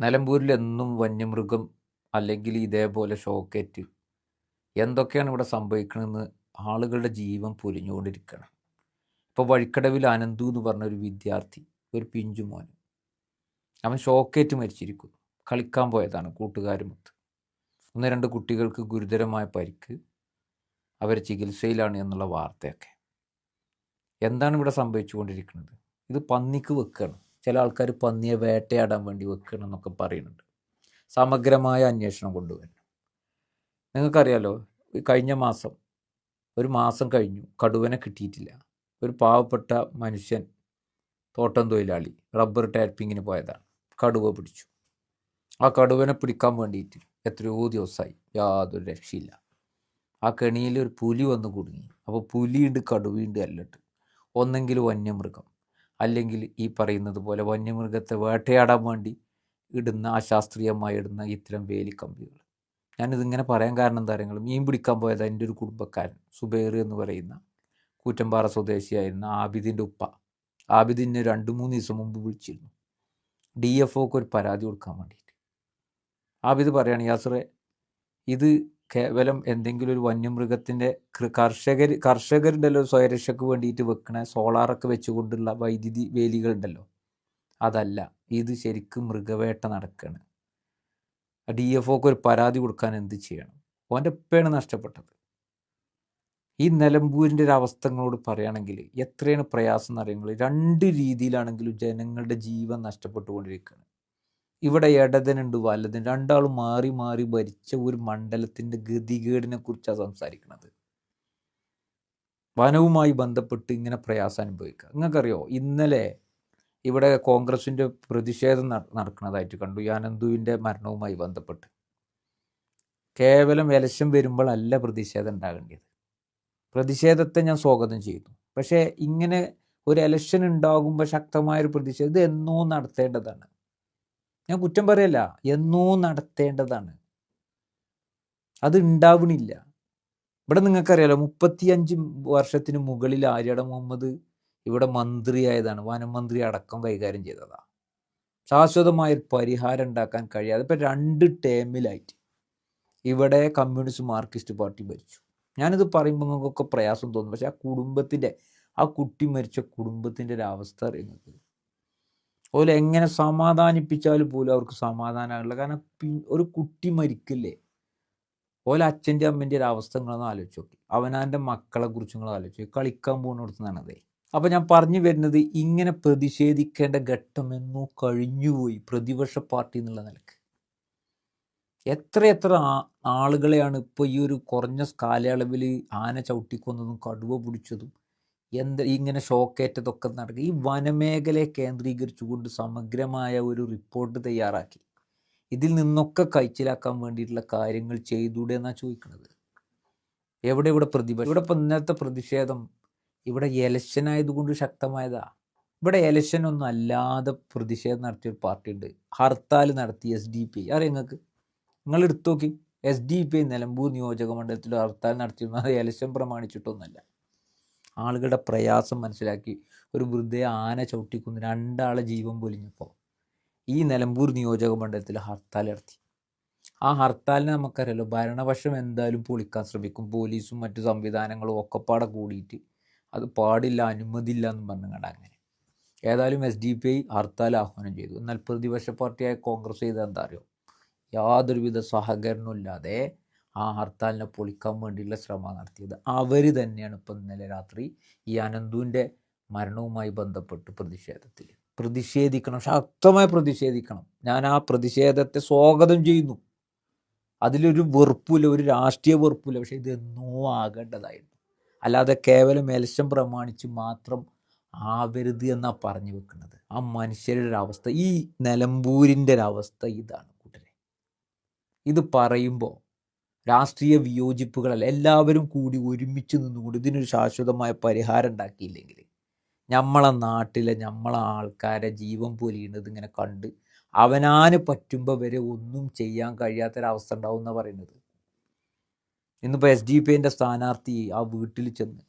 നിലമ്പൂരിൽ എന്നും വന്യമൃഗം അല്ലെങ്കിൽ ഇതേപോലെ ഷോക്കേറ്റ് എന്തൊക്കെയാണ് ഇവിടെ സംഭവിക്കണമെന്ന് ആളുകളുടെ ജീവൻ പൊലിഞ്ഞുകൊണ്ടിരിക്കണം. ഇപ്പോൾ വഴിക്കടവിൽ അനന്തു എന്ന് പറഞ്ഞ ഒരു വിദ്യാർത്ഥി ഒരു പിഞ്ചു മോൻ. അവൻ ഷോക്കേറ്റ് മരിച്ചിരിക്കുന്നു. കളിക്കാൻ പോയതാണ് കൂട്ടുകാരുമൊത്ത്. ഒന്ന് രണ്ട് കുട്ടികൾക്ക് ഗുരുതരമായ പരിക്ക്. അവർ ചികിത്സയിലാണ് എന്നുള്ള വാർത്തയൊക്കെ. എന്താണ് ഇവിടെ സംഭവിച്ചുകൊണ്ടിരിക്കുന്നത്? ഇത് പന്നിക്ക് വെക്കുകയാണ് ചില ആൾക്കാർ പന്നിയെ വേട്ടയാടാൻ വേണ്ടി വെക്കണം എന്നൊക്കെ പറയുന്നുണ്ട്. സമഗ്രമായ അന്വേഷണം കൊണ്ടുവരണം നിങ്ങൾക്കറിയാലോ കഴിഞ്ഞ മാസം ഒരു മാസം കഴിഞ്ഞു കടുവനെ കിട്ടിയിട്ടില്ല. ഒരു പാവപ്പെട്ട മനുഷ്യൻ തോട്ടം തൊഴിലാളി റബ്ബർ ടാപ്പിങ്ങിന് പോയതാണ്. കടുവ പിടിച്ചു. ആ കടുവനെ പിടിക്കാൻ വേണ്ടിയിട്ട് എത്രയോ ദിവസമായി. യാതൊരു രക്ഷയില്ല. ആ കെണിയിൽ ഒരു പുലി വന്ന് കുടുങ്ങി. അപ്പോൾ പുലിയുണ്ട് കടുവയുണ്ട് അല്ലട്ട് ഒന്നെങ്കിൽ വന്യമൃഗം. അല്ലെങ്കിൽ ഈ പറയുന്നത് പോലെ വന്യമൃഗത്തെ വേട്ടയാടാൻ വേണ്ടി ഇടുന്ന അശാസ്ത്രീയമായി ഇടുന്ന ഇത്തരം വേലിക്കമ്പികൾ. ഞാനിതിങ്ങനെ പറയാൻ കാരണം എന്താ പറയുക മീൻ പിടിക്കാൻ പോയത് എന്റെ ഒരു കുടുംബക്കാരൻ സുബേർ എന്ന് പറയുന്ന കൂറ്റമ്പാറ സ്വദേശിയായിരുന്ന ആബിദിന്റെ ഉപ്പ. ആബിദിനെ രണ്ട് മൂന്ന് ദിവസം മുമ്പ് വിളിച്ചിരുന്നു. ഡി എഫ് ഒക്ക് ഒരു പരാതി കൊടുക്കാൻ വേണ്ടിയിട്ട്. ആബിദ് പറയുകയാണ് യാസറെ ഇത് കേവലം എന്തെങ്കിലും ഒരു വന്യമൃഗത്തിന്റെ കർഷകർ കർഷകരുണ്ടല്ലോ സ്വയരക്ഷയ്ക്ക് വേണ്ടിയിട്ട് വെക്കണ. സോളാറൊക്കെ വെച്ചുകൊണ്ടുള്ള വൈദ്യുതി വേലികളുണ്ടല്ലോ. അതല്ല ഇത് ശരിക്കും മൃഗവേട്ട നടക്കുകയാണ് ഡി എഫ് ഒക്കെ ഒരു പരാതി കൊടുക്കാൻ എന്ത് ചെയ്യണം? ഓന്റെ ഉപ്പയാണ് നഷ്ടപ്പെട്ടത്. ഈ നിലമ്പൂരിന്റെ ഒരു അവസ്ഥകളോട് പറയുകയാണെങ്കിൽ എത്രയാണ് പ്രയാസം എന്നറിയുന്നത് രണ്ട് രീതിയിലാണെങ്കിലും ജനങ്ങളുടെ ജീവൻ നഷ്ടപ്പെട്ടുകൊണ്ടിരിക്കുകയാണ്. ഇവിടെ ഇടതനുണ്ട് വലതൻ രണ്ടാളും മാറി മാറി ഭരിച്ച ഒരു മണ്ഡലത്തിന്റെ ഗതികേടിനെ കുറിച്ചാണ് സംസാരിക്കുന്നത് വനവുമായി ബന്ധപ്പെട്ട് ഇങ്ങനെ പ്രയാസം അനുഭവിക്കുക. നിങ്ങൾക്കറിയോ? ഇന്നലെ ഇവിടെ കോൺഗ്രസിന്റെ പ്രതിഷേധം നടക്കുന്നതായിട്ട് കണ്ടു. യാനന്ദുവിന്റെ മരണവുമായി ബന്ധപ്പെട്ട്. കേവലം എലക്ഷൻ വരുമ്പോഴല്ല പ്രതിഷേധം ഉണ്ടാകേണ്ടത് പ്രതിഷേധത്തെ ഞാൻ സ്വാഗതം ചെയ്യുന്നു. പക്ഷേ ഇങ്ങനെ ഒരു എലക്ഷൻ ഉണ്ടാകുമ്പോൾ ശക്തമായൊരു പ്രതിഷേധം എന്നോ നടത്തേണ്ടതാണ്. ഞാൻ കുറ്റം പറയല്ല. എന്നോ നടത്തേണ്ടതാണ്. അത് ഉണ്ടാവണില്ല ഇവിടെ നിങ്ങൾക്കറിയാലോ മുപ്പത്തിയഞ്ച് വർഷത്തിന് മുകളിൽ ആര്യട മുഹമ്മദ് ഇവിടെ മന്ത്രിയായതാണ്. വനമന്ത്രി അടക്കം കൈകാര്യം ചെയ്തതാ. ശാശ്വതമായ പരിഹാരം ഉണ്ടാക്കാൻ കഴിയാതെ ഇപ്പം രണ്ട് ടേമിലായിട്ട് ഇവിടെ കമ്മ്യൂണിസ്റ്റ് മാർക്സിസ്റ്റ് പാർട്ടി ഭരിച്ചു. ഞാനിത് പറയുമ്പോൾ നിങ്ങൾക്കൊക്കെ പ്രയാസം തോന്നും. പക്ഷെ ആ കുടുംബത്തിന്റെ ആ കുട്ടി മരിച്ച കുടുംബത്തിന്റെ ഒരു അവസ്ഥ അറിയുന്നത് അതുപോലെ എങ്ങനെ സമാധാനിപ്പിച്ചാലും പോലും അവർക്ക് സമാധാനമാകില്ല കാരണം ഒരു കുട്ടി മരിക്കില്ലേ? ഓലെ അച്ഛന്റെ അമ്മന്റെ ഒരു അവസ്ഥ നിങ്ങളൊന്ന് ആലോചിച്ച് നോക്കി. അവനാന്റെ മക്കളെ കുറിച്ച് നിങ്ങൾ ആലോചിച്ച് കളിക്കാൻ പോകുന്നിടത്തുനിന്നാണതേ. അപ്പം ഞാൻ പറഞ്ഞു വരുന്നത് ഇങ്ങനെ പ്രതിഷേധിക്കേണ്ട ഘട്ടം എന്നോ കഴിഞ്ഞുപോയി പ്രതിപക്ഷ പാർട്ടി എന്നുള്ള നിലയ്ക്ക്. എത്ര എത്ര ആളുകളെയാണ് ഇപ്പോൾ ഈ ഒരു കുറഞ്ഞ കാലയളവിൽ ആന ചവിട്ടിക്കൊന്നതും കടുവ പിടിച്ചതും എന്ത് ഇങ്ങനെ ഷോക്കേറ്റതൊക്കെ നടക്കുക ഈ വനമേഖലയെ കേന്ദ്രീകരിച്ചുകൊണ്ട് സമഗ്രമായ ഒരു റിപ്പോർട്ട് തയ്യാറാക്കി. ഇതിൽ നിന്നൊക്കെ കഴിച്ചിലാക്കാൻ വേണ്ടിയിട്ടുള്ള കാര്യങ്ങൾ ചെയ്തൂടെ എന്നാണ് ചോദിക്കുന്നത് എവിടെ ഇവിടെ പ്രതിപക്ഷം ഇവിടെ ഇന്നത്തെ പ്രതിഷേധം ഇവിടെ എലക്ഷൻ ആയതുകൊണ്ട് ശക്തമായതാ. ഇവിടെ എലക്ഷൻ ഒന്നും അല്ലാതെ പ്രതിഷേധം നടത്തിയ ഒരു പാർട്ടി ഉണ്ട് ഹർത്താൽ നടത്തി എസ് ഡി പി അറിയാം നിങ്ങൾക്ക്? നിങ്ങൾ എടുത്തു നോക്കി. എസ് ഡി പി നിലമ്പൂർ നിയോജക മണ്ഡലത്തിൽ ഹർത്താൽ നടത്തിയിരുന്നത് എലക്ഷൻ പ്രമാണിച്ചിട്ടൊന്നുമല്ല. ആളുകളുടെ പ്രയാസം മനസ്സിലാക്കി ഒരു വൃദ്ധയെ ആന ചവിട്ടിക്കുന്ന. രണ്ടാളെ ജീവൻ പൊലിഞ്ഞപ്പോൾ ഈ നിലമ്പൂർ നിയോജക മണ്ഡലത്തിൽ ഹർത്താൽ നടത്തി. ആ ഹർത്താലിനെ നമുക്കറിയാലോ ഭരണപക്ഷം എന്തായാലും പൊളിക്കാൻ ശ്രമിക്കും. പോലീസും മറ്റു സംവിധാനങ്ങളും ഒക്കെപ്പാടെ കൂടിയിട്ട് അത് പാടില്ല അനുമതിയില്ല എന്ന് പറഞ്ഞുകൊണ്ട് അങ്ങനെ. ഏതായാലും S D P I hartal ആഹ്വാനം ചെയ്തു. എന്നാൽ പ്രതിപക്ഷ പാർട്ടിയായ കോൺഗ്രസ് ചെയ്ത എന്താ അറിയോ? യാതൊരുവിധ സഹകരണവും ഇല്ലാതെ ആ ഹർത്താലിനെ പൊളിക്കാൻ വേണ്ടിയുള്ള ശ്രമം നടത്തിയത്. അവർ തന്നെയാണ് ഇപ്പം ഇന്നലെ രാത്രി ഈ അനന്തുവിന്റെ മരണവുമായി ബന്ധപ്പെട്ട് പ്രതിഷേധത്തിൽ. പ്രതിഷേധിക്കണം ശക്തമായി പ്രതിഷേധിക്കണം. ഞാൻ ആ പ്രതിഷേധത്തെ സ്വാഗതം ചെയ്യുന്നു. അതിലൊരു വെറുപ്പില്ല ഒരു രാഷ്ട്രീയ വെറുപ്പില്ല പക്ഷെ ഇതെന്നോ ആകേണ്ടതായിരുന്നു. അല്ലാതെ കേവലം എലക്ഷൻ പ്രമാണിച്ച് മാത്രം ആവരുത് എന്നാ പറഞ്ഞു വെക്കുന്നത്. ആ മനുഷ്യരുടെ അവസ്ഥ ഈ നിലമ്പൂരിന്റെ ഒരവസ്ഥ ഇതാണ് കൂട്ടരെ. ഇത് പറയുമ്പോൾ രാഷ്ട്രീയ വിയോജിപ്പുകളല്ല എല്ലാവരും കൂടി ഒരുമിച്ച് നിന്നുകൊണ്ട് ഇതിനൊരു ശാശ്വതമായ പരിഹാരം ഉണ്ടാക്കിയില്ലെങ്കിൽ നമ്മളെ നാട്ടിലെ നമ്മളെ ആൾക്കാരെ ജീവൻ പൊലിയുന്നത് ഇങ്ങനെ കണ്ട് അവനാന് പറ്റുമ്പോൾ വരെ ഒന്നും ചെയ്യാൻ കഴിയാത്തൊരവസ്ഥ ഉണ്ടാവും എന്നാണ് പറയുന്നത്. ഇന്നിപ്പോൾ എസ് ഡി പി എന്റെ സ്ഥാനാർത്ഥി ആ വീട്ടിൽ ചെന്ന്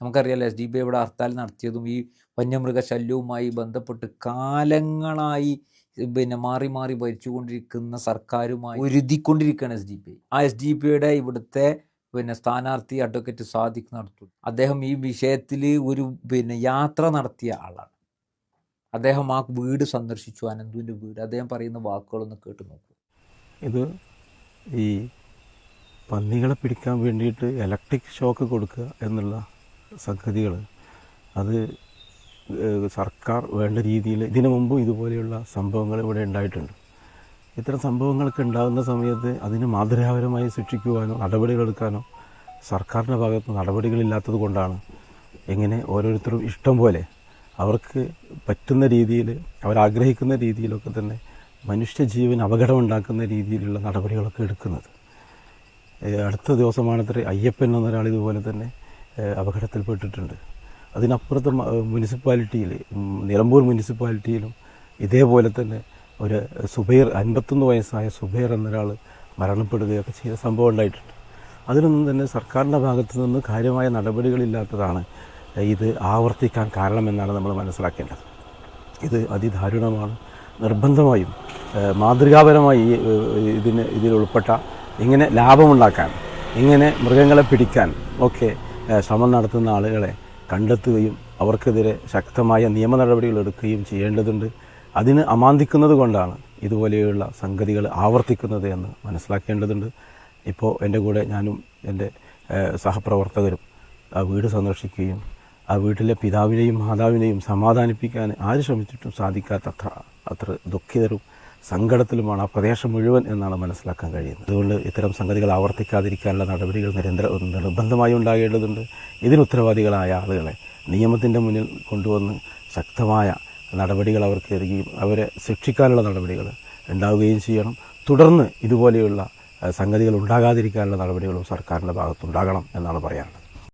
നമുക്കറിയാലോ എസ് ഡി പി ഇവിടെ ഹർത്താൽ നടത്തിയതും ഈ വന്യമൃഗ ശല്യവുമായി ബന്ധപ്പെട്ട് കാലങ്ങളായി പിന്നെ മാറി മാറി ഭരിച്ചുകൊണ്ടിരിക്കുന്ന സർക്കാരുമായി ഒരുതിക്കൊണ്ടിരിക്കുകയാണ് എസ് ഡി പി ആ എസ് ഡി പിയുടെ ഇവിടുത്തെ പിന്നെ സ്ഥാനാർത്ഥി അഡ്വക്കേറ്റ് സാദിഖ് നടത്തും. അദ്ദേഹം ഈ വിഷയത്തിൽ ഒരു പിന്നെ യാത്ര നടത്തിയ ആളാണ്. അദ്ദേഹം ആ വീട് സന്ദർശിച്ചു അനന്തുവിന്റെ വീട്. അദ്ദേഹം പറയുന്ന വാക്കുകളൊന്ന് കേട്ട് നോക്കൂ. ഇത് ഈ പന്നികളെ പിടിക്കാൻ വേണ്ടിയിട്ട് ഇലക്ട്രിക് ഷോക്ക് കൊടുക്കുക എന്നുള്ള സംഗതികൾ അത് സർക്കാർ വേണ്ട രീതിയിൽ ഇതിനു മുമ്പും ഇതുപോലെയുള്ള സംഭവങ്ങൾ ഇവിടെ ഉണ്ടായിട്ടുണ്ട്. ഇത്തരം സംഭവങ്ങളൊക്കെ ഉണ്ടാകുന്ന സമയത്ത് അതിന് മാതൃകാപരമായി ശിക്ഷിക്കുവാനോ നടപടികളെടുക്കാനോ സർക്കാരിന്റെ ഭാഗത്ത് നടപടികളില്ലാത്തത് കൊണ്ടാണ് എങ്ങനെ ഓരോരുത്തരും ഇഷ്ടം പോലെ അവർക്ക് പറ്റുന്ന രീതിയിൽ അവരാഗ്രഹിക്കുന്ന രീതിയിലൊക്കെ തന്നെ മനുഷ്യജീവന് അപകടമുണ്ടാക്കുന്ന രീതിയിലുള്ള നടപടികളൊക്കെ എടുക്കുന്നത്. അടുത്ത ദിവസമാണത്ര അയ്യപ്പൻ എന്നൊരാൾ ഇതുപോലെ തന്നെ അപകടത്തിൽപ്പെട്ടിട്ടുണ്ട്. അതിനപ്പുറത്ത് മുനിസിപ്പാലിറ്റിയിൽ നിലമ്പൂർ മുനിസിപ്പാലിറ്റിയിലും ഇതേപോലെ തന്നെ ഒരു സുബൈർ അൻപത്തൊന്ന് വയസ്സായ സുബൈർ എന്നൊരാൾ മരണപ്പെടുകയൊക്കെ ചെയ്ത സംഭവം ഉണ്ടായിട്ടുണ്ട്. അതിനൊന്നും തന്നെ സർക്കാരിന്റെ ഭാഗത്തു നിന്ന് കാര്യമായ നടപടികളില്ലാത്തതാണ് ഇത് ആവർത്തിക്കാൻ കാരണമെന്നാണ് നമ്മൾ മനസ്സിലാക്കേണ്ടത്. ഇത് അതിദാരുണമാണ്. നിർബന്ധമായും മാതൃകാപരമായി ഇതിന് ഇതിൽ ഉൾപ്പെട്ട ഇങ്ങനെ ലാഭമുണ്ടാക്കാൻ ഇങ്ങനെ മൃഗങ്ങളെ പിടിക്കാൻ ഒക്കെ ശ്രമം നടത്തുന്ന ആളുകളെ കണ്ടെത്തുകയും അവർക്കെതിരെ ശക്തമായ നിയമ നടപടികൾ എടുക്കുകയും ചെയ്യേണ്ടതുണ്ട്. അതിന് അമാന്തിക്കുന്നത് കൊണ്ടാണ് ഇതുപോലെയുള്ള സംഗതികൾ ആവർത്തിക്കുന്നത് എന്ന് മനസ്സിലാക്കേണ്ടതുണ്ട്. ഇപ്പോൾ എന്റെ കൂടെ ഞാനും എന്റെ സഹപ്രവർത്തകരും ആ വീട് സന്ദർശിക്കുകയും ആ വീട്ടിലെ പിതാവിനെയും മാതാവിനെയും സമാധാനിപ്പിക്കാൻ ആര് ശ്രമിച്ചിട്ടും സാധിക്കാത്ത അത്ര അത്ര ദുഃഖിതരും സങ്കടത്തിലുമാണ് ആ പ്രദേശം മുഴുവൻ എന്നാണ് മനസ്സിലാക്കാൻ കഴിയുന്നത്. അതുകൊണ്ട് ഇത്തരം സംഗതികൾ ആവർത്തിക്കാതിരിക്കാനുള്ള നടപടികൾ നിരന്തര നിർബന്ധമായി ഉണ്ടാകേണ്ടതുണ്ട്. ഇതിന് ഉത്തരവാദികളായ ആളുകളെ നിയമത്തിന്റെ മുന്നിൽ കൊണ്ടുവന്ന് ശക്തമായ നടപടികൾ അവർക്ക് തരികയും അവരെ ശിക്ഷിക്കാനുള്ള നടപടികൾ ഉണ്ടാവുകയും ചെയ്യണം. തുടർന്ന് ഇതുപോലെയുള്ള സംഗതികൾ ഉണ്ടാകാതിരിക്കാനുള്ള നടപടികളും സർക്കാരിന്റെ ഭാഗത്തുണ്ടാകണം എന്നാണ് പറയാനുള്ളത്.